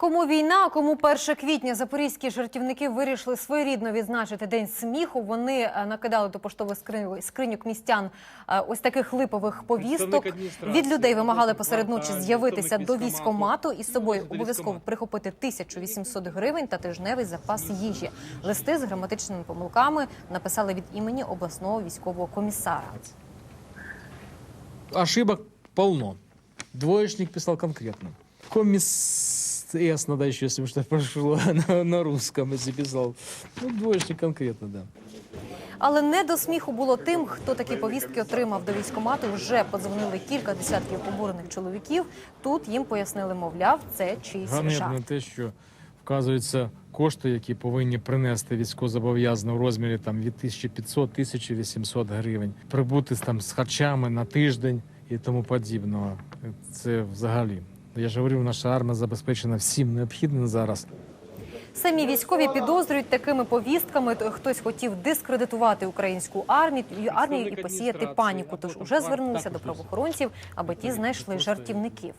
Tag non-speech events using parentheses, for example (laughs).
Кому війна, кому 1 квітня запорізькі жартівники вирішили своєрідно відзначити день сміху. Вони е, накидали до поштових скриньок, скриньок містян е, ось таких липових повісток. Від людей вимагали посеред ночі з'явитися до військомату і з собою обов'язково прихопити 1800 гривень та тижневий запас їжі. Листи з граматичними помилками написали від імені обласного військового комісара. ошибок полно. Двоечник писал конкретно. Комис С надо еще, если бы что прошло (laughs) на, на русском, если писал. Ну, двоечник конкретно, да. Але не до сміху було тим, хто такі повістки отримав до військкомату. Вже подзвонили кілька десятків обурених чоловіків. Тут їм пояснили, мовляв, це чийсь Ганебно жарт. те, що вказуються кошти, які повинні принести військовозобов'язані в розмірі там від 1500-1800 гривень, прибути там з харчами на тиждень і тому подібного. Це взагалі. Я ж говорю, наша армія забезпечена всім необхідним зараз. Самі військові підозрюють такими повістками. Хтось хотів дискредитувати українську армію, армію і посіяти паніку. Тож уже звернулися до правоохоронців, аби ті знайшли жартівників.